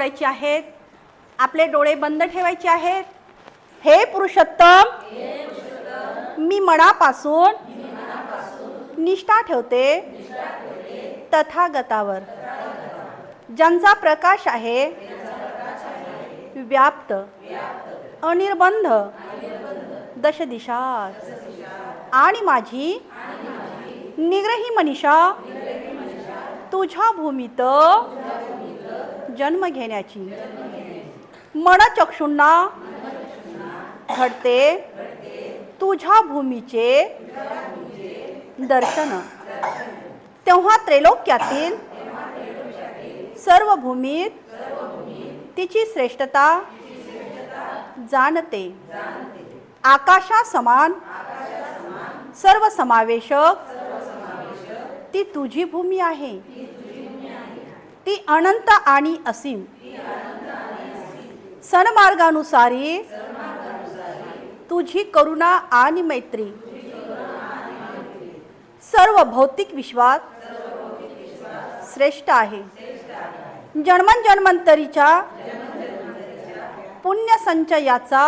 ठेवायचे आहेत आपले डोळे बंद ठेवायचे आहेत. हे पुरुषोत्तम मी मनापासून निष्ठा ठेवते. तथागतावर. ज्यांचा प्रकाश आहे व्याप्त अनिर्बंध दशदिशात आणि माझी निग्रही मनीषा तुझ्या भूमीत जन्म घेण्याची. मनचक्षुंना घडते तुझ्या भूमीचे दर्शन. तेव्हा त्रैलोक्यातील सर्व भूमीत तिची श्रेष्ठता जाणते. आकाशा समान सर्व समावेशक ती तुझी भूमी आहे. ती अनंत आणि असीम. सनमार्गानुसारी तुझी करुणा आणि मैत्री. सर्व भौतिक विश्वात श्रेष्ठ आहे. जन्मन जन्मंतरीच्या पुण्य संचयाचा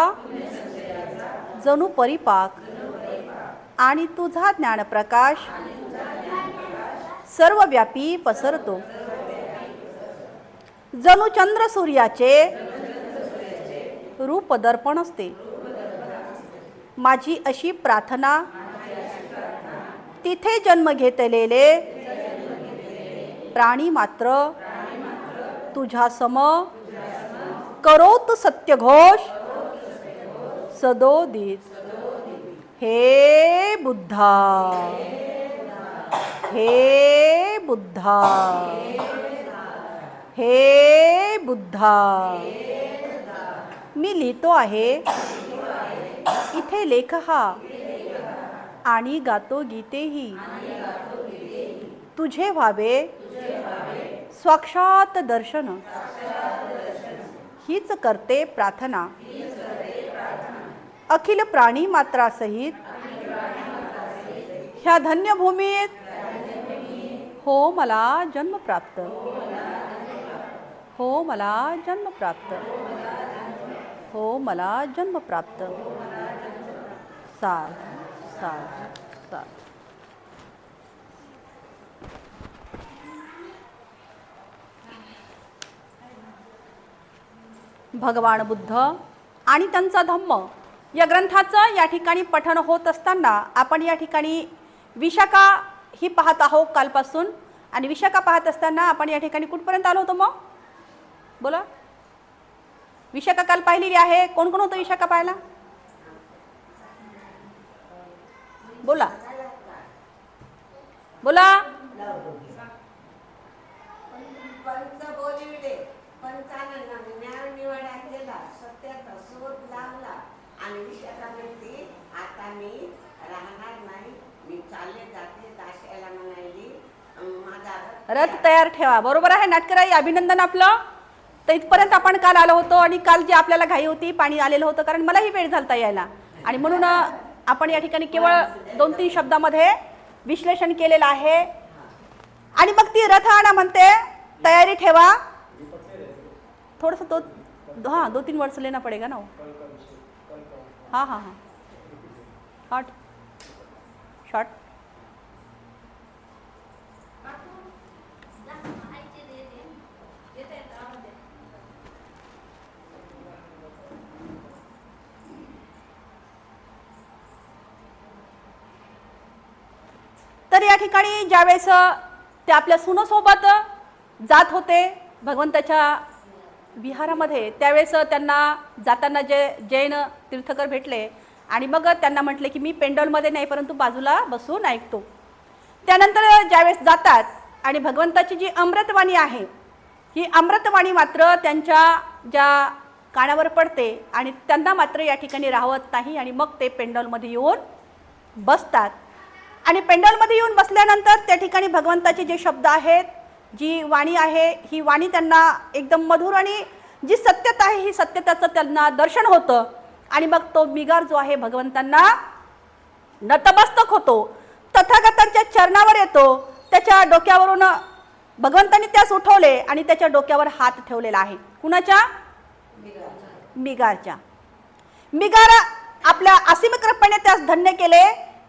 जणू परिपाक आणि तुझा ज्ञानप्रकाश सर्वव्यापी पसरतो. जणू चंद्र सूर्याचे रूप दर्पण असते. माझी अशी प्रार्थना तिथे जन्म घेतलेले प्राणी मात्र तुझ्या सम करोत सत्यघोष सदोदित. हे बुद्धा हे बुद्धा. हे बुद्धा. मी लिहितो आहे. इथे लेख हा आणि गातो गीतेही. तुझे व्हावे. साक्षात दर्शन. हीच करते प्रार्थना. अखिल प्राणी मात्रासहित ह्या धन्यभूमीत हो मला जन्म प्राप्त. हो मला जन्म प्राप्त. हो मला जन्म प्राप्त. साध साध साध भगवान बुद्ध आणि त्यांचा धम्म. या ग्रंथाचं या ठिकाणी पठण होत असताना आपण या ठिकाणी विशाखा ही पाहत आहोत कालपासून. आणि विशाखा पाहत असताना आपण या ठिकाणी कुठपर्यंत आलो होतो मग? बोला. विशाखा काल पाहिलेली आहे. कोण कोण होतं विशाखा पाहायला? बोला. बोला. आता मी राहणार नाही मी चालले जाते दाशाला म्हणाली माझा रथ रथ तयार ठेवा. बरोबर आहे नाटकराई अभिनंदन आपलं. तर इथपर्यंत आपण काल आलो होतो आणि काल जी आपल्याला घाई होती पाणी आलेलं होतं कारण मलाही वेळ झालता यायला. आणि म्हणून आपण या ठिकाणी केवळ दोन तीन शब्दामध्ये विश्लेषण केलेलं आहे. आणि मग ती रथ आणा म्हणते तयारी ठेवा. थोडंसं दो हां दो तीन वर्ष लेना पड़ेगा ना हां. हां हां शॉर्ट शॉर्ट तर या ठिकाणी ज्यावेळेस ते आपल्या सुनसोबत जात होते भगवंताच्या विहारामध्ये त्यावेळेस त्यांना जाताना जे जैन तीर्थकर भेटले आणि मग त्यांना म्हटले की मी पेंडॉलमध्ये नाही परंतु बाजूला बसून ऐकतो. त्यानंतर ज्यावेळेस जातात आणि भगवंताची जी अमृतवाणी आहे ही अमृतवाणी मात्र त्यांच्या ज्या कानावर पडते आणि त्यांना मात्र या ठिकाणी राहत नाही आणि मग ते पेंडॉलमध्ये येऊन बसतात. आणि पेंडॉलमध्ये येऊन बसल्यानंतर त्या ठिकाणी भगवंताचे जे शब्द आहेत जी वाणी आहे ही वाणी त्यांना एकदम मधुर आणि जी सत्यता आहे ही सत्यताचं त्यांना दर्शन होतं. आणि मग तो मिगार जो आहे भगवंतांना नतमस्तक होतो. तथागतांच्या चरणावर येतो. त्याच्या डोक्यावरून भगवंतांनी त्यास उठवले आणि त्याच्या डोक्यावर हात ठेवलेला आहे. कुणाच्या? मिगारच्या मिगार आपल्या असीमकृपणे त्यास धन्य केले.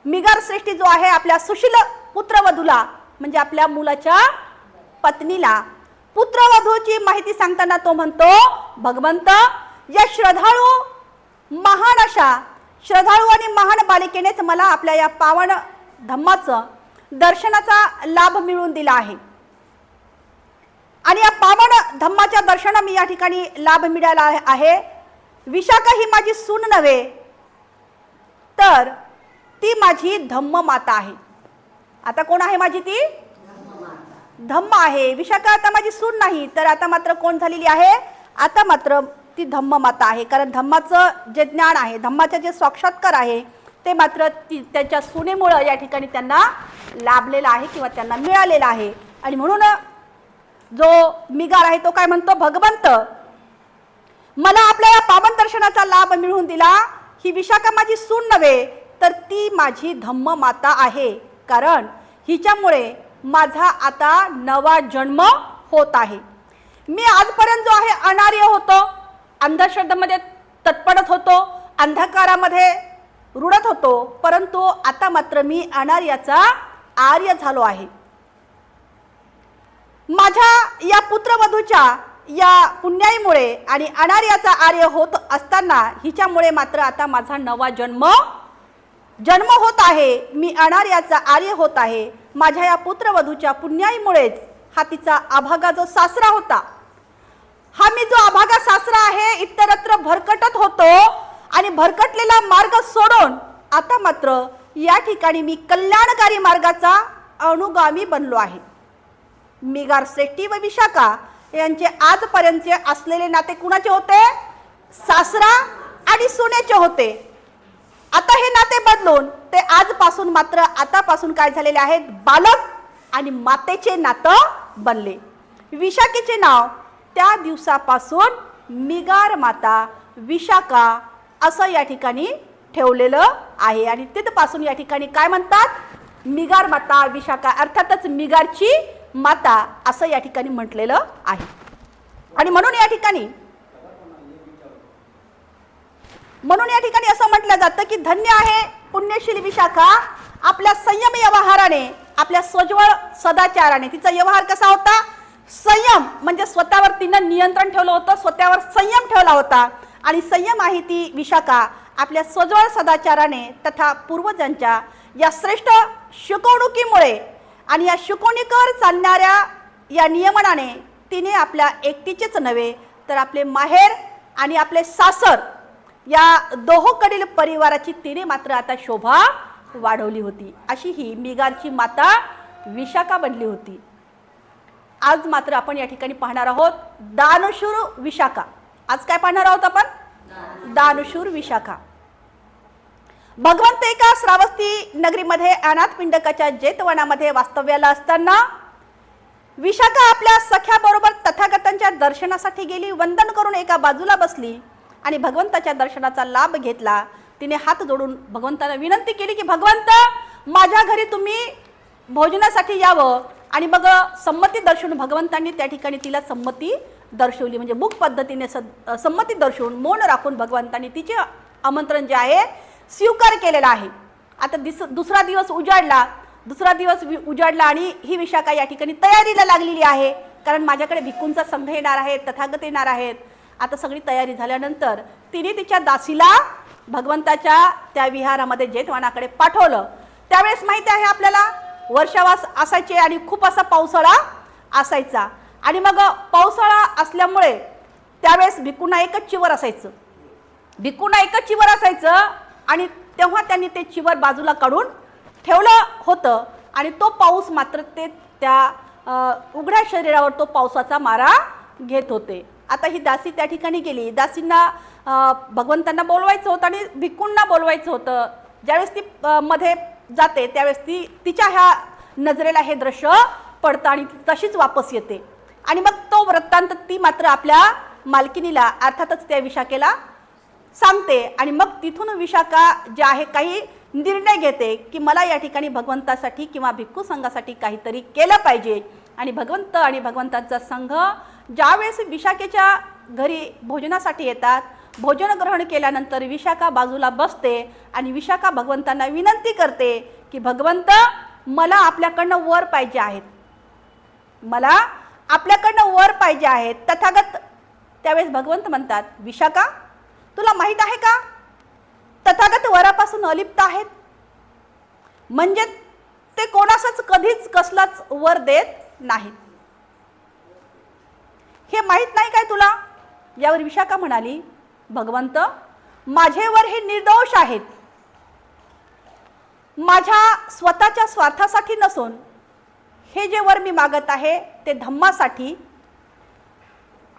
मिगार श्रेष्ठी जो आहे आपल्या सुशील पुत्रवधूला म्हणजे आपल्या मुलाच्या पत्नीला. पुत्रवधूची माहिती सांगताना तो म्हणतो भगवंत या श्रद्धाळू महान अशा श्रद्धाळू आणि महान बालिकेनेच मला आपल्या या पावन धम्माचं दर्शनाचा लाभ मिळवून दिला आहे. आणि या पावन धम्माच्या दर्शना मी या ठिकाणी लाभ मिळाला आहे- आहे विशाखा ही माझी सून नव्हे तर ती माझी धम्म माता आहे. आता कोण आहे माझी ती? धम्म आहे. विशाखा आता माझी सून नाही तर आता मात्र कोण झालेली आहे? आता मात्र ती धम्म माता आहे. कारण धम्माचं जे ज्ञान आहे धम्माचे जे साक्षात्कार आहे ते मात्र ती त्याच्या सुनेमुळं या ठिकाणी त्यांना लाभलेलं आहे किंवा त्यांना मिळालेलं आहे. आणि म्हणून जो मिगार आहे तो काय म्हणतो? भगवंत. मला आपल्या या पावन दर्शनाचा लाभ मिळवून दिला. ही विशाखा माझी सून नव्हे तर ती माझी धम्म माता आहे. कारण हिच्यामुळे माझा आता नवा जन्म होत आहे. मी आजपर्यंत जो आहे अनार्य होतो अंधश्रद्धेमध्ये तत्पडत होतो अंधकारामध्ये रुडत होतो परंतु आता मात्र मी अनार्याचा आर्य झालो आहे. माझ्या या पुत्रवधूच्या या पुण्याईमुळे आणि अनार्याचा आर्य होत असताना हिच्यामुळे मात्र आता माझा नवा जन्म जन्म होत आहे मी अनार्याचा आर्य होत आहे. माझ्या या पुत्रवधूच्या पुण्याईमुळेच हा तिचा आभागा जो सासरा होता. हा मी जो आभागा सासरा आहे इतरत्र भरकटत होतो आणि भरकटलेला मार्ग सोडून आता मात्र या ठिकाणी मी कल्याणकारी मार्गाचा अनुगामी बनलो आहे. मिगार शेट्टी व विशाखा यांचे आजपर्यंतचे असलेले नाते कुणाचे होते? सासरा आणि सुनेचे होते. आता हे नाते बदलून ते आजपासून मात्र आतापासून काय झालेले आहेत? बालक आणि मातेचे नातं बनले. विशाखेचे नाव त्या दिवसापासून मिगार माता विशाखा असं या ठिकाणी ठेवलेलं आहे. आणि तिथपासून या ठिकाणी काय म्हणतात? मिगार माता विशाखा अर्थातच मिगारची माता असं या ठिकाणी म्हटलेलं आहे. आणि म्हणून या ठिकाणी म्हणून या ठिकाणी असं म्हटलं जातं की धन्य आहे पुण्यशील विशाखा आपल्या संयम व्यवहाराने आपल्या स्वज्वळ सदाचाराने. तिचा व्यवहार कसा होता? संयम म्हणजे स्वतःवर तिनं नियंत्रण ठेवलं होतं स्वतःवर संयम ठेवला होता. आणि संयम आहे ती विशाखा आपल्या स्वज्वळ सदाचाराने तथा पूर्वजांच्या या श्रेष्ठ शिकवणुकीमुळे आणि या शिकवणीकर चालणाऱ्या या नियमनाने तिने आपल्या एकटीचेच नव्हे तर आपले माहेर आणि आपले सासर या दोहोकडील परिवाराची तिने मात्र आता शोभा वाढवली होती. अशी ही मिगारची माता विशाखा बनली होती. आज मात्र आपण या ठिकाणी पाहणार आहोत दानशूर विशाखा. आज काय पाहणार आहोत आपण? दानशूर विशाखा. भगवंत एका श्रावस्ती नगरीमध्ये अनाथ पिंडकाच्या जेतवनामध्ये वास्तव्याला असताना विशाखा आपल्या सख्याबरोबर तथागतांच्या दर्शनासाठी गेली वंदन करून एका बाजूला बसली. आणि भगवंताच्या दर्शनाचा लाभ घेतला. तिने हात जोडून भगवंताला विनंती केली की भगवंत माझ्या घरी तुम्ही भोजनासाठी यावं. आणि मग संमती दर्शवून भगवंतांनी त्या ठिकाणी तिला संमती दर्शवली. म्हणजे मुख पद्धतीने सद संमती दर्शवून मौन राखून भगवंतांनी तिचे आमंत्रण जे आहे स्वीकार केलेला आहे. आता दिस दुसरा दिवस उजाडला. दुसरा दिवस वि- उजाडला आणि ही विशाखा या ठिकाणी तयारीला लागलेली आहे. कारण माझ्याकडे भिक्कूंचा संघ येणार आहे तथागत येणार आहेत. आता सगळी तयारी झाल्यानंतर तिने तिच्या दासीला भगवंताच्या त्या विहारामध्ये जेठवानाकडे पाठवलं. त्यावेळेस माहिती आहे आपल्याला वर्षावास असायचे आणि खूप असा पावसाळा असायचा. आणि मग पावसाळा असल्यामुळे त्यावेळेस भिकूना एकच चिवर असायचं. भिकूना एकच चिवर असायचं आणि तेव्हा त्यांनी ते चिवर बाजूला काढून ठेवलं होतं. आणि तो पाऊस मात्र ते त्या उघड्या शरीरावर तो पावसाचा मारा घेत होते. आता ही दासी त्या ठिकाणी गेली. दासींना भगवंतांना बोलवायचं होतं आणि भिक्कूंना बोलवायचं होतं. ज्यावेळेस ती मध्ये जाते त्यावेळेस ती तिच्या ह्या नजरेला हे दृश्य पडतं आणि ती तशीच वापस येते. आणि मग तो वृत्तांत ती मात्र आपल्या मालकिनीला अर्थातच त्या विशाखेला सांगते. आणि मग तिथून विशाखा जे आहे काही निर्णय घेते की मला या ठिकाणी भगवंतासाठी किंवा भिक्खू संघासाठी काहीतरी केलं पाहिजे. आणि भगवंत आणि भगवंताचा संघ ज्यावेळेस विशाखेच्या घरी भोजनासाठी येतात भोजन ग्रहण केल्यानंतर विशाखा बाजूला बसते आणि विशाखा भगवंतांना विनंती करते की भगवंत मला आपल्याकडनं वर पाहिजे आहेत. मला आपल्याकडनं वर पाहिजे आहेत. तथागत त्यावेळेस भगवंत म्हणतात विशाखा तुला माहीत आहे का? तथागत वरापासून अलिप्त आहेत. म्हणजे ते कोणासच कधीच कसलाच वर देत नाहीत. हे माहीत नाही काय तुला? यावर विशाखा म्हणाली भगवंत माझेवर हे निर्दोष आहेत. माझ्या स्वतःच्या स्वार्थासाठी नसून हे जे वर मी मागत आहे ते धम्मासाठी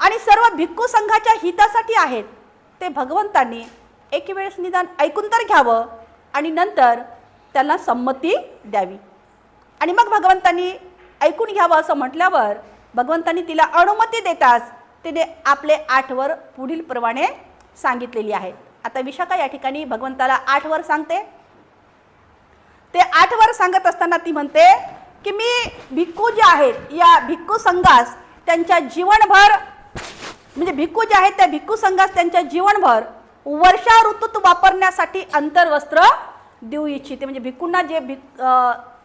आणि सर्व भिक्खू संघाच्या हितासाठी आहेत. ते भगवंतांनी एक वेळेस निदान ऐकून तर घ्यावं आणि नंतर त्यांना संमती द्यावी. आणि मग भगवंतांनी ऐकून घ्यावं असं म्हटल्यावर भगवंतांनी तिला अनुमती देताच तिने आपले आठवर पुढील प्रमाणे सांगितलेली आहे. आता विशाखा या ठिकाणी भगवंताला आठवर सांगते. ते आठवर सांगत असताना ती म्हणते की मी भिक्खू जे आहेत या भिक्खू संघास त्यांच्या जीवनभर म्हणजे भिक्खू जे आहेत त्या भिक्खू संघास त्यांच्या जीवनभर वर्षा ऋतूत वापरण्यासाठी अंतर्वस्त्र देऊ इच्छिते. म्हणजे भिक्खूंना जे भिक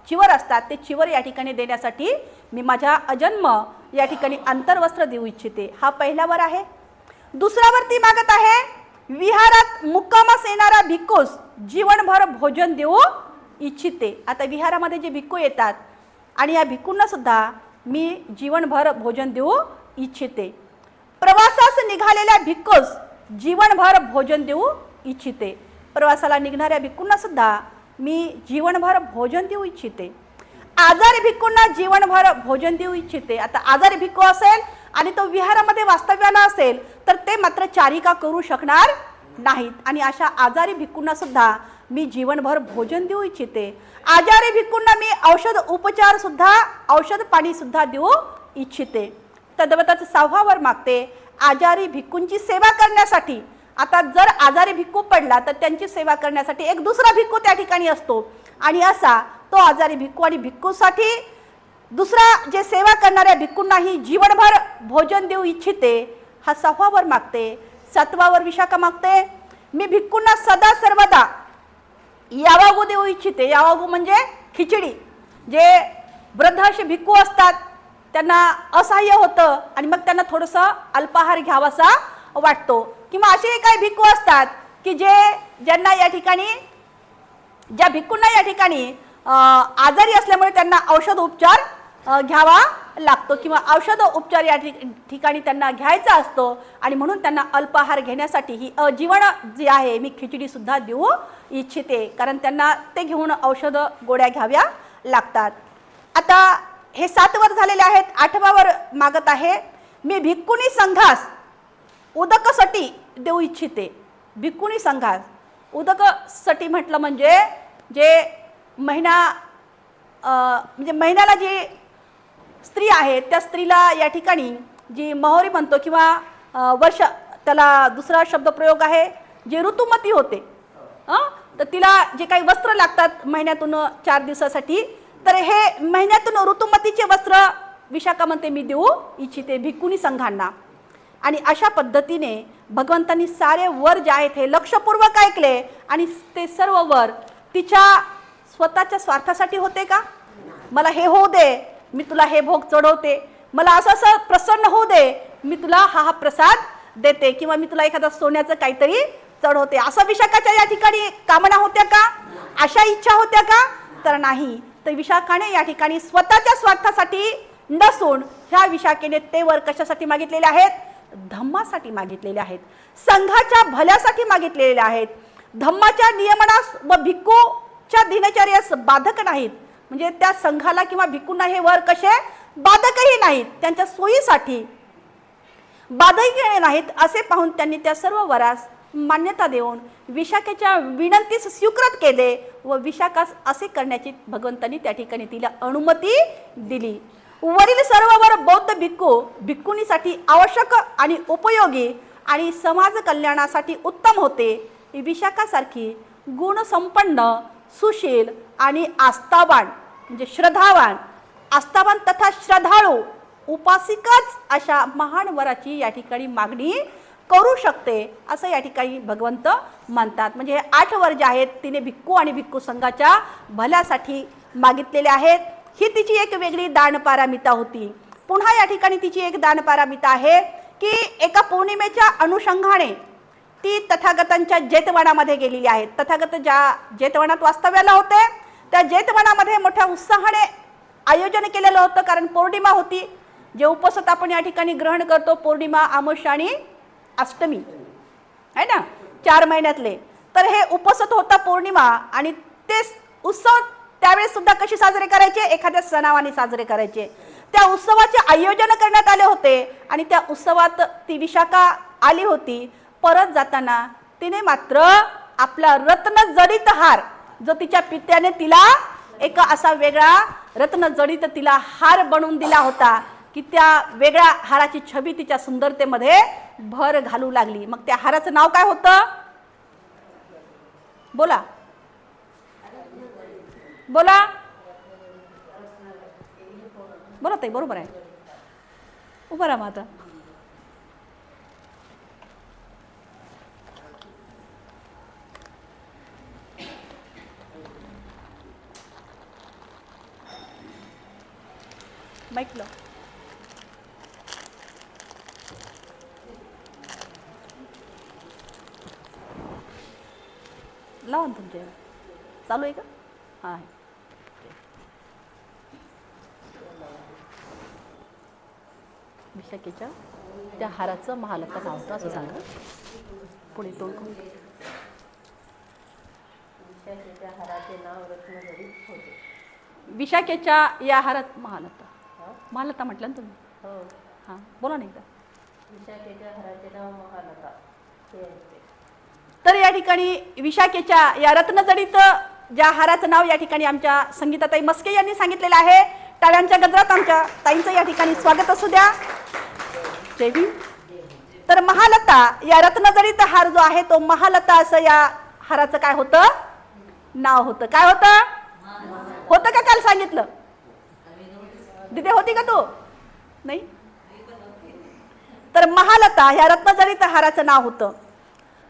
चिवर असतात ते चिवर या ठिकाणी देण्यासाठी मी माझ्या अजन्म या ठिकाणी अंतर्वस्त्र देऊ इच्छिते. हा पहिल्यावर आहे. दुसऱ्यावर ती मागत आहे विहारात मुक्कामास येणारा भिक्खूस जीवनभर भोजन देऊ इच्छिते. आता विहारामध्ये जे भिक्खू येतात आणि या भिक्खूंना सुद्धा मी जीवनभर भोजन देऊ इच्छिते. प्रवासास निघालेल्या भिक्खूस जीवनभर भोजन देऊ इच्छिते. प्रवासाला निघणाऱ्या भिक्खूंना सुद्धा मी जीवनभर भोजन देऊ इच्छिते. आजारी भिक्कूंना जीवनभर भोजन देऊ इच्छिते. आता आजारी भिक्खू असेल आणि तो विहारामध्ये वास्तव्याला असेल तर ते मात्र चारिका करू शकणार नाहीत. आणि अशा आजारी भिक्कूंना सुद्धा मी जीवनभर भोजन देऊ इच्छिते. आजारी भिक्खूंना मी औषध उपचार सुद्धा औषध पाणी सुद्धा देऊ इच्छिते. तद्वतच सहावावर मागते आजारी भिक्कूंची सेवा करण्यासाठी आता जर आजारी भिक्खू पडला तर त्यांची सेवा करण्यासाठी एक दुसरा भिक्खू त्या ठिकाणी असतो. आणि असा तो आजारी भिक्खू आणि भिक्खूसाठी दुसरा जे सेवा करणाऱ्या भिक्खूंनाही जीवनभर भोजन देऊ इच्छिते हा सहावावर मागते सातवावर विशाखा मागते. मी भिक्खूंना सदा सर्वदा यावागू देऊ इच्छिते. यावागू म्हणजे खिचडी. जे वृद्ध असे भिक्खू असतात त्यांना असहाय्य होतं आणि मग त्यांना थोडंसं अल्पाहार घ्यावासा वाटतो. किंवा असे काही भिक्खू असतात की जे ज्यांना या ठिकाणी ज्या भिक्खूंना या ठिकाणी आजारी असल्यामुळे त्यांना औषध उपचार घ्यावा लागतो किंवा औषध उपचार या ठिक- ठिकाणी त्यांना घ्यायचा असतो आणि म्हणून त्यांना अल्पाहार घेण्यासाठी ही अजीवन जी आहे मी खिचडीसुद्धा देऊ इच्छिते. कारण त्यांना ते घेऊन औषध गोळ्या घ्याव्या लागतात. आता हे सात वर झालेले आहेत आठवावर मागत आहे. मी भिक्कुनी संघास उदकसाठी देऊ इच्छिते. भिक्कुनी संघास उदकसाठी म्हटलं म्हणजे जे महिना म्हणजे महिन्याला जी स्त्री आहे त्या स्त्रीला या ठिकाणी जी महोरी म्हणतो किंवा वर्ष त्याला दुसरा शब्दप्रयोग आहे जे ऋतुमती होते. हां तर तिला जे काही वस्त्र लागतात महिन्यातून चार दिवसासाठी तर हे महिन्यातून ऋतुमतीचे वस्त्र विशाखा म्हणते मी देऊ इच्छिते भिक्कुनी संघांना. आणि अशा पद्धतीने भगवंतांनी सारे वर जे आहेत हे लक्षपूर्वक ऐकले आणि ते सर्व वर तिच्या स्वतःच्या स्वार्थासाठी होते का? मला हे होऊ दे मी तुला हे भोग चढवते. मला असं असं प्रसन्न होऊ दे मी तुला हा हा प्रसाद देते किंवा मी तुला एखादा सोन्याचं काहीतरी चढवते. असं विशाखाच्या या ठिकाणी कामना होत्या का? अशा इच्छा होत्या का? तर नाही. तर विशाखाने या ठिकाणी स्वतःच्या स्वार्थासाठी नसून ह्या विशाखेने ते वर कशासाठी मागितलेले आहेत? धम्मासाठी मागितलेले आहेत संघाच्या भल्यासाठी मागितलेले आहेत. धम्माच्या नियमनास व भिक्खूच्या दिनचर्यास बाधक नाहीत. म्हणजे त्या संघाला किंवा भिक्खूंना हे वर कसे? बाधकही नाहीत. त्यांच्या सोयीसाठी बाधकही नाहीत असे पाहून त्यांनी त्या सर्व वरास मान्यता देऊन विशाखेच्या विनंतीस स्वीकृत केले व विशाखास असे करण्याची भगवंतांनी त्या ठिकाणी तिला अनुमती दिली. वरील सर्वावर बौद्ध भिक्खू भिक्खुनीसाठी आवश्यक आणि उपयोगी आणि समाज कल्याणासाठी उत्तम होते. विशाखासारखी गुणसंपन्न सुशील आणि आस्थावान म्हणजे श्रद्धावान आस्थावान तथा श्रद्धाळू उपासिकाच अशा महान वराची या ठिकाणी मागणी करू शकते असं या ठिकाणी भगवंत मानतात म्हणजे हे आठ वर जे आहेत तिने भिक्खू आणि भिक्खू संघाच्या भल्यासाठी मागितलेले आहेत. ही तिची एक वेगळी दानपारामिता होती. पुन्हा या ठिकाणी तिची एक दानपारामिता आहे की एका पौर्णिमेच्या अनुषंगाने ती तथागतांच्या जेतवनामध्ये गेलेली आहे. तथागत ज्या जेतवनात वास्तव्याला होते त्या जेतवनामध्ये मोठ्या उत्साहाने आयोजन केलेलं होतं कारण पौर्णिमा होती. जे उपसत आपण या ठिकाणी ग्रहण करतो पौर्णिमा आमुष आणि अष्टमी. आहे ना? चार महिन्यातले. तर हे उपसत होता पौर्णिमा आणि तेच उत्सव त्यावेळेस सुद्धा कसे साजरे करायचे? एखाद्या सणावाने साजरे करायचे. त्या उत्सवाचे आयोजन करण्यात आले होते आणि त्या उत्सवात ती विशाखा आली होती. परत जाताना तिने मात्र आपला रत्न जडित हार जो तिच्या पित्याने तिला एक असा वेगळा रत्न जडित तिला हार बनवून दिला होता की त्या वेगळ्या हाराची छबी तिच्या सुंदरतेमध्ये भर घालू लागली. मग त्या हाराचं नाव काय होतं? बोला. बोला. बोला ताई बरोबर आहे. उभं राहा मग आता. माईक लाव. लावा ना तुमच्या. चालू आहे का? हां आहे. विशाखेच्या त्या हाराचं महालता नाव होतं असं सांगा. पुढे तोंड करून. विशाखेच्या हाराचे नाव रत्नजडित होते. विशाखेच्या या हारात महालता. महालता म्हटलं ना तुम्ही? हो. हां बोला नाही का विशाखेच्या हाराचे नाव महालता. हे होते. तर या ठिकाणी विशाखेच्या या रत्नजडित ज्या हाराचं नाव या ठिकाणी आमच्या संगीताताई मस्के यांनी सांगितलेलं आहे टाळ्यांच्या गजरात आमच्या ताईंचं या ठिकाणी स्वागत असू द्या. जय भीम. तर महालता या रत्नजरीचा हार जो आहे तो महालता असं या हाराचं काय होतं? नाव होतं. काय होतं? होतं का काल सांगितलं? दिदे होती का तू? नाही? तर महालता ह्या रत्नजडित हाराचं नाव होतं.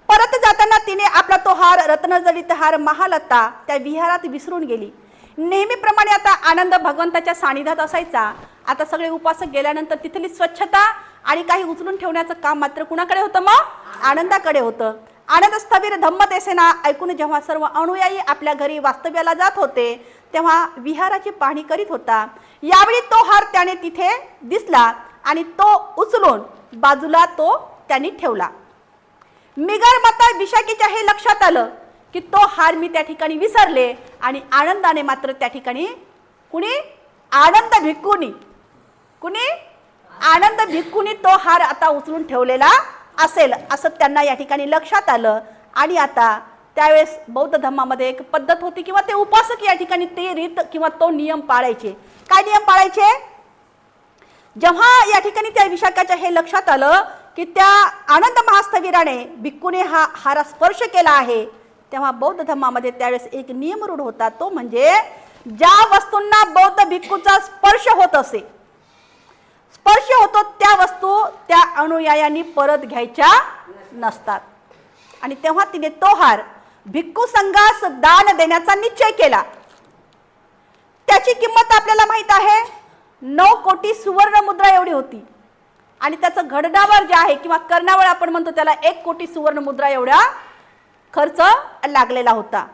परत जाताना तिने आपला तो हार रत्नजडित हार महालता त्या विहारात विसरून गेली. नेहमीप्रमाणे आता आनंद भगवंताच्या सानिध्यात असायचा. आता सगळे उपासक गेल्यानंतर तिथली स्वच्छता आणि काही उचलून ठेवण्याचं काम मात्र कुणाकडे होतं मग? आनंदाकडे होतं. आनंद स्थवीर धम्मदेसेना ऐकून जेव्हा सर्व अनुयायी आपल्या घरी वास्तव्याला जात होते तेव्हा विहाराची पाहणी करीत होता. यावेळी तो हार त्याने तिथे दिसला आणि तो उचलून बाजूला तो त्यांनी ठेवला. मिगर माता विशाखीच्या हे लक्षात आलं की तो हार मी त्या ठिकाणी विसरले आणि आनंदाने मात्र त्या ठिकाणी कुणी आनंद भिक्कुनी कुणी आनंद भिक्कुनी तो हार आता उचलून ठेवलेला असेल असं त्यांना या ठिकाणी लक्षात आलं. आणि आता त्यावेळेस बौद्ध धर्मामध्ये एक पद्धत होती किंवा ते उपासक या ठिकाणी ते रीत किंवा तो नियम पाळायचे. काय नियम पाळायचे? जेव्हा या ठिकाणी त्या विशाखाच्या हे लक्षात आलं की त्या आनंद महास्थवीराने भिक्कूने हा हारा स्पर्श केला आहे तेव्हा बौद्ध धर्मामध्ये त्यावेळेस एक नियम रूढ होता तो म्हणजे ज्या वस्तूंना बौद्ध भिक्खूचा स्पर्श होत असे स्पर्श होतो त्या वस्तू त्या अनुयायांनी परत घ्यायच्या नसतात. आणि तेव्हा तिने तो हार भिक्खू संघास दान देण्याचा निश्चय केला. त्याची किंमत आपल्याला माहीत आहे नऊ कोटी सुवर्ण मुद्रा एवढी होती. आणि त्याचं घडणावर जे आहे किंवा कर्णावर आपण म्हणतो त्याला एक कोटी सुवर्ण मुद्रा एवढा खर्च लागलेला होता.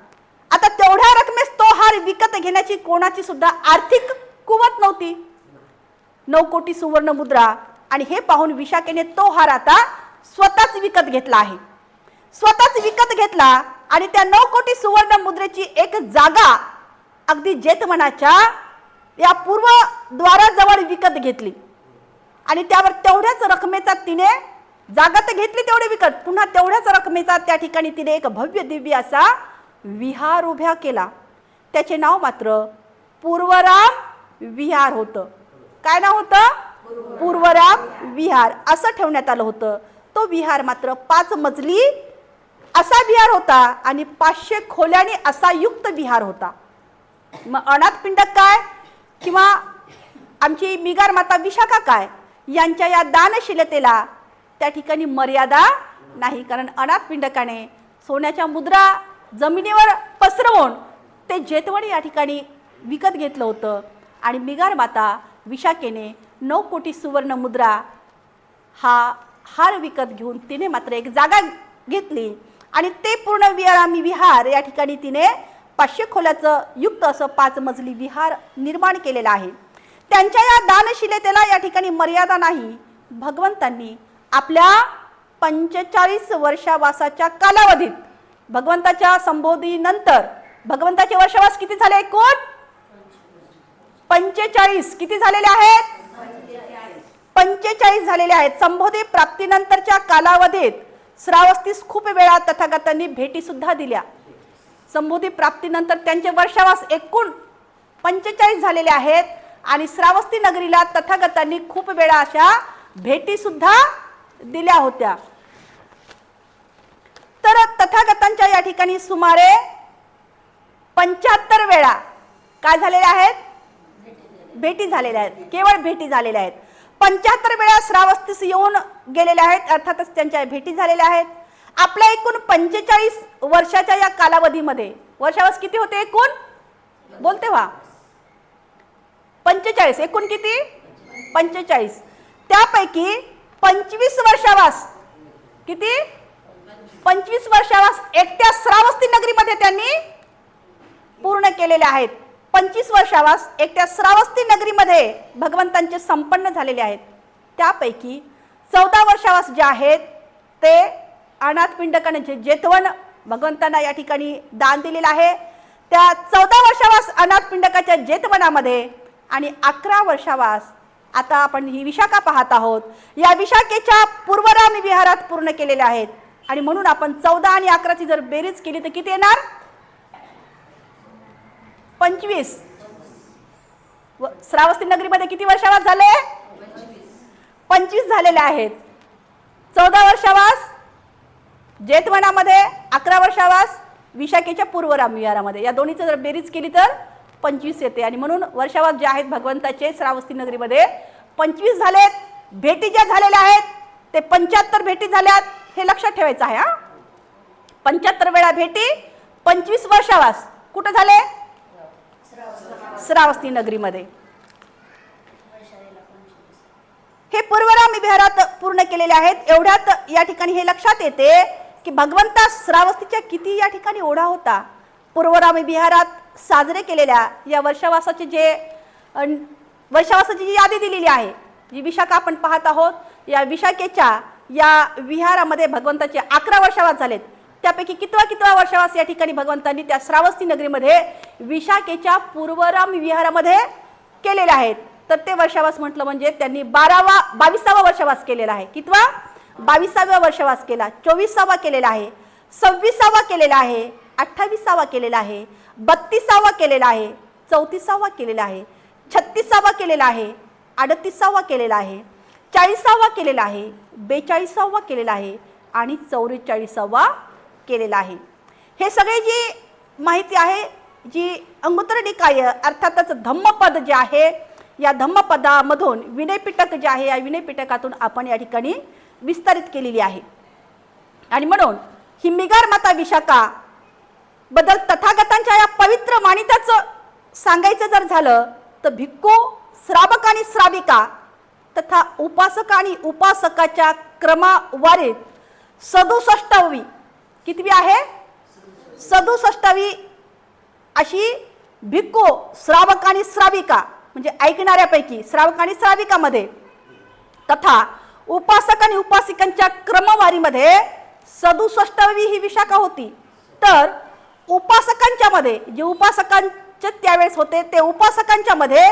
आता तेवढ्या रकमेस तो हार विकत घेण्याची कोणाची सुद्धा आर्थिक कुवत नव्हती. नऊ कोटी सुवर्ण मुद्रा आणि हे पाहून विशाखेने तो हार आता स्वतःच विकत घेतला आहे. स्वतःच विकत घेतला आणि त्या नऊ कोटी सुवर्ण मुद्रेची एक जागा अगदी जेतमनाच्या या पूर्वद्वाराजवळ विकत घेतली. आणि त्यावर तेवढ्याच रकमेचा तिने जागा तर घेतली तेवढी विकत. पुन्हा तेवढ्याच रकमेचा त्या ठिकाणी तिने एक भव्य दिव्य असा विहार उभ्या केला. त्याचे नाव मात्र पूर्वराम विहार होतं. काय नाव होतं? पूर्वराम विहार. असं ठेवण्यात आलं होतं. तो विहार मात्र पाच मजली असा विहार होता आणि पाचशे खोल्याने असा युक्त विहार होता. मग अनाथ पिंड काय? किंवा आमची मिगार माता विशाखा काय? यांच्या या दानशीलतेला त्या ठिकाणी मर्यादा नाही. कारण अनाथ पिंडकाने सोन्याच्या मुद्रा जमिनीवर पसरवून ते जेतवणी या ठिकाणी विकत घेतलं होतं. आणि मिगार माता विशाखेने नऊ कोटी सुवर्ण मुद्रा हा हार विकत घेऊन तिने मात्र एक जागा घेतली. आणि ते पूर्ण विरामी विहार या ठिकाणी तिने पाचशे खोल्याचं युक्त असं पाच मजली विहार निर्माण केलेलं आहे. त्यांच्या या दानशिलेतेला या ठिकाणी मर्यादा नाही. भगवंतांनी आपल्या पंचेचाळीस वर्षावासाच्या कालावधीत भगवंताच्या संबोधीनंतर भगवंताचे वर्षवास किती झाले एकूण? पंचेचाळीस. किती झालेले आहेत? पंचेचाळीस झालेले आहेत. संबोधी प्राप्तीनंतरच्या कालावधीत श्रावस्तीस खूप वेळा तथागतांनी भेटी सुद्धा दिल्या. संबोधी प्राप्तीनंतर त्यांचे वर्षावास एकूण पंचेचाळीस झालेले आहेत आणि श्रावस्ती नगरीला तथागतांनी खूप वेळा अशा भेटी सुद्धा दिल्या होत्या. तर तथागतांच्या या ठिकाणी सुमारे पंच्याहत्तर वेळा काय झालेल्या आहेत? भेटी झालेल्या आहेत. केवळ भेटी झालेल्या आहेत. पंच्याहत्तर वेळा श्रावस्तीस येऊन गेलेल्या आहेत अर्थातच त्यांच्या भेटी झालेल्या आहेत. आपल्या एकूण पंचेचाळीस वर्षाच्या या कालावधीमध्ये वर्षावस किती होते एकूण? बोलते व्हा पंचेचाळीस. एकूण किती? पंचेचाळीस. त्यापैकी पंचवीस वर्षावास. किती? पंचवीस वर्षावास एकट्या श्रावस्ती नगरीमध्ये त्यांनी पूर्ण केलेले आहेत. पंचवीस वर्षावास एकट्या श्रावस्ती नगरीमध्ये भगवंतांचे संपन्न झालेले आहेत. त्यापैकी चौदा वर्षावास जे आहेत ते अनाथ पिंडकाने जे जेतवण भगवंतांना या ठिकाणी दान दिलेलं आहे. त्या चौदा वर्षावास अनाथ पिंडकाच्या जेतवनामध्ये आणि अकरा वर्षावास आता आपण ही विशाखा पाहत आहोत. या विशाखेच्या पूर्वरामी विहारात पूर्ण केलेल्या आहेत. आणि म्हणून आपण चौदा आणि अकराची जर बेरीज केली तर किती येणार? पंचवीस. श्रावस्ती नगरीमध्ये किती वर्षावास झाले? पंचवीस झालेले आहेत. चौदा वर्षावास जेतवनामध्ये अकरा वर्षावास विशाखेच्या पूर्वराम विहारामध्ये. या दोन्हीचं जर बेरीज केली तर पंचवीस येते. आणि म्हणून वर्षावास जे आहेत भगवंताचे श्रावस्ती नगरीमध्ये पंचवीस झालेत भेटी ज्या झालेल्या आहेत ते पंच्याहत्तर भेटी झाल्यात हे लक्षात ठेवायचं आहे हा? पंच्याहत्तर वेळा भेटी पंचवीस वर्षावास. कुठं झाले? श्रावस्ती नगरीमध्ये. हे पूर्वरामी विहारात पूर्ण केलेले आहेत. एवढ्यात या ठिकाणी हे लक्षात येते की भगवंता श्रावस्तीच्या किती या ठिकाणी ओढा होता. पूर्वरामी विहारात साजरे केलेल्या या वर्षावासाचे जे वर्षावासाची जी यादी दिलेली आहे जी विशाखा आपण पाहत आहोत या विशाखेच्या या विहारामध्ये भगवंताचे अकरा वर्षावास झालेत. त्यापैकी कितवा कितवा वर्षावास या ठिकाणी भगवंतांनी त्या श्रावस्ती नगरीमध्ये विशाखेच्या पूर्वराम विहारामध्ये केलेले आहेत. तर ते वर्षावास म्हटलं म्हणजे त्यांनी बारावा बावीसावा वर्षावास केलेला आहे. कितवा? बावीसावा वर्षावास केला चोवीसावा केलेला आहे सव्वीसावा केलेला आहे अठ्ठावीसावा केलेला आहे बत्तीसावा केलेला आहे चौतीसावा केलेला आहे छत्तीसावा केलेला आहे अडतीसावा केलेला आहे चाळीसावा केलेला आहे बेचाळीसावा केलेला आहे आणि चौवेचाळीसावा केलेला आहे. हे सगळे जी माहिती आहे जी अंगुत्तर निकाय अर्थातच धम्मपद जे आहे या धम्मपदामधून विनयपिटक जे आहे या विनयपिटकातून आपण या ठिकाणी विस्तारित केलेली आहे. आणि म्हणून ही मिगार माता विशाखा बद्दल तथागतांच्या या पवित्र मानिताचं सांगायचं जर झालं तर भिक्खू श्रावक आणि श्राविका तथा उपासक आणि उपासकाच्या क्रमावारीत सदुसष्टावी कितवी आहे? सदुसष्टावी अशी भिक्खू श्रावक आणि श्राविका म्हणजे ऐकणाऱ्यापैकी श्रावक आणि श्राविकामध्ये तथा उपासक आणि उपासिकांच्या क्रमवारीमध्ये सदुसष्टावी ही विशाखा होती. तर उपासकांच्या मध्ये जे उपासकांचे त्यावेळेस होते ते उपासकांच्या मध्ये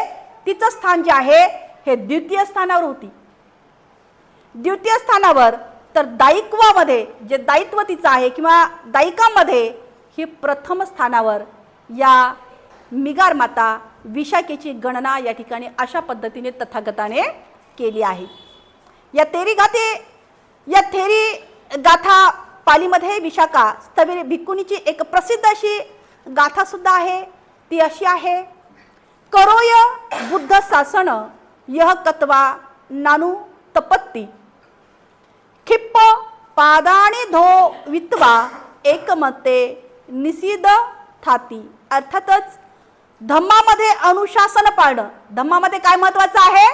तिचं स्थान जे आहे हे द्वितीय स्थानावर होती. द्वितीय स्थानावर तर दायित्वामध्ये जे दायित्व तिचं आहे किंवा दायिकामध्ये ही प्रथम स्थानावर या मिगार माता विशाखेची गणना या ठिकाणी अशा पद्धतीने तथागताने केली आहे. या तेरी गाथे या थेरी गाथा पालीमध्ये विशाखा स्थवीर भिक्कुनीची एक प्रसिद्ध अशी गाथासुद्धा आहे. ती अशी आहे करोय बुद्ध शासन यह कत्वा नानू तपत्ती. खिप्प पादाने धो वित्वा एकमते निषिद थाती. अर्थातच धम्मामध्ये अनुशासन पाळणं. धम्मामध्ये काय महत्वाचं आहे?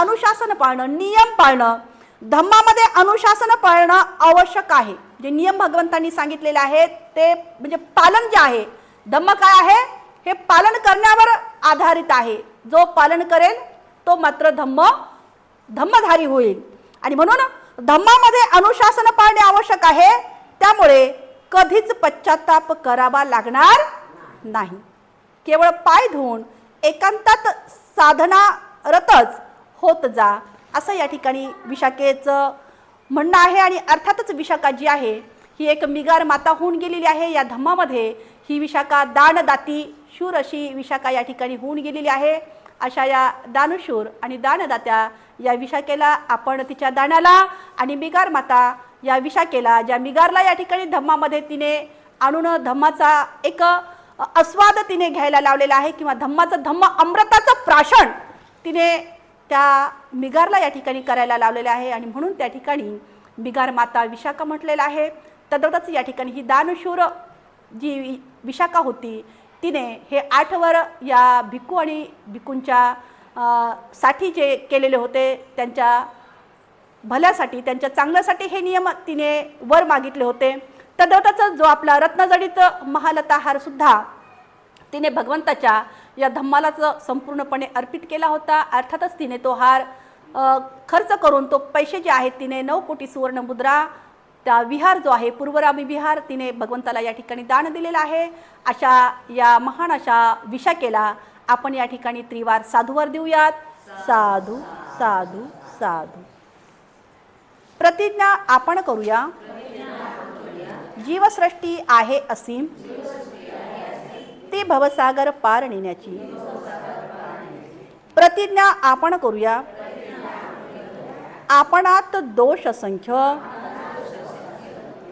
अनुशासन पाळणं. नियम पाळणं. धम्मामध्ये अनुशासन पाळणं आवश्यक आहे. जे नियम भगवंतांनी सांगितलेले आहेत ते म्हणजे पालन जे आहे धम्म काय आहे? हे पालन करण्यावर आधारित आहे. जो पालन करेल तो मात्र धम्म धम्मधारी होईल. आणि म्हणून धम्मामध्ये अनुशासन पाळणे आवश्यक आहे. त्यामुळे कधीच पश्चाताप करावा लागणार नाही. केवळ पाय धुवून एकांतात साधनारतच होत जा असं या ठिकाणी विशाखेचं म्हणणं आहे आणि अर्थातच विशाखा जी आहे. ही एक मिगार माता होऊन गेलेली आहे. या धम्मामध्ये ही विशाखा दानदाती शूर अशी विशाखा या ठिकाणी होऊन गेलेली आहे. अशा या दानशूर आणि दानदात्या या विशाखेला आपण तिच्या दानाला आणि मिगार माता या विशाखेला ज्या मिगारला या ठिकाणी धम्मामध्ये तिने आणून धम्माचा एक आस्वाद तिने घ्यायला लावलेला आहे किंवा धम्माचं धम्म अमृताचं प्राशन तिने त्या मिगारला या ठिकाणी करायला लावलेल्या आहे आणि म्हणून त्या ठिकाणी मिगार माता विशाखा म्हटलेलं आहे. तद्वतच या ठिकाणी ही दानशूर जी वि- विशाखा होती तिने हे आठवर या भिक्खू आणि भिक्खूंच्या साठी जे केलेले होते त्यांच्या भल्यासाठी त्यांच्या चांगल्यासाठी हे नियम तिने वर मागितले होते. तद्वतच जो आपला रत्नजडित महालता तिने भगवंताच्या या धम्मालाच संपूर्णपणे अर्पित केला होता. अर्थातच तिने तो हार खर्च करून तो पैसे जे आहेत तिने नऊ कोटी सुवर्ण मुद्रा त्या विहार जो आहे पूर्वरामी विहार तिने भगवंताला या ठिकाणी दान दिलेला आहे. अशा या महान अशा विशाखेला आपण या ठिकाणी त्रिवार साधूवर देऊयात. साधू साधू साधू. प्रतिज्ञा आपण करूया. जीवसृष्टी आहे असीम. ती भवसागर पार नेण्याची. प्रतिज्ञा आपण करूया. आपणात दोष असंख्य.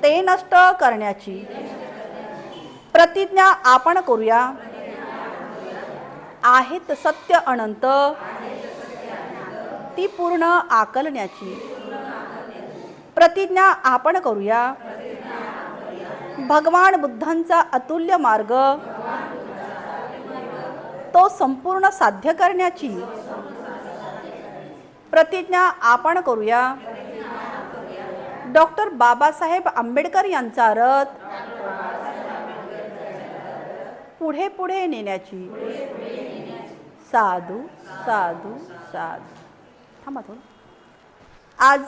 ते नष्ट करण्याची. प्रतिज्ञा आपण करूया. आहेत सत्य अनंत. ती पूर्ण आकलण्याची. प्रतिज्ञा आपण करूया. भगवान बुद्धांचा अतुल्य मार्ग. तो संपूर्ण साध्य करण्याची प्रतिज्ञा आपण करूया. डॉक्टर बाबासाहेब आंबेडकर यांचा रथ पुढे पुढे नेण्याची. साधू साधू साधू. थांबा थोडं. आज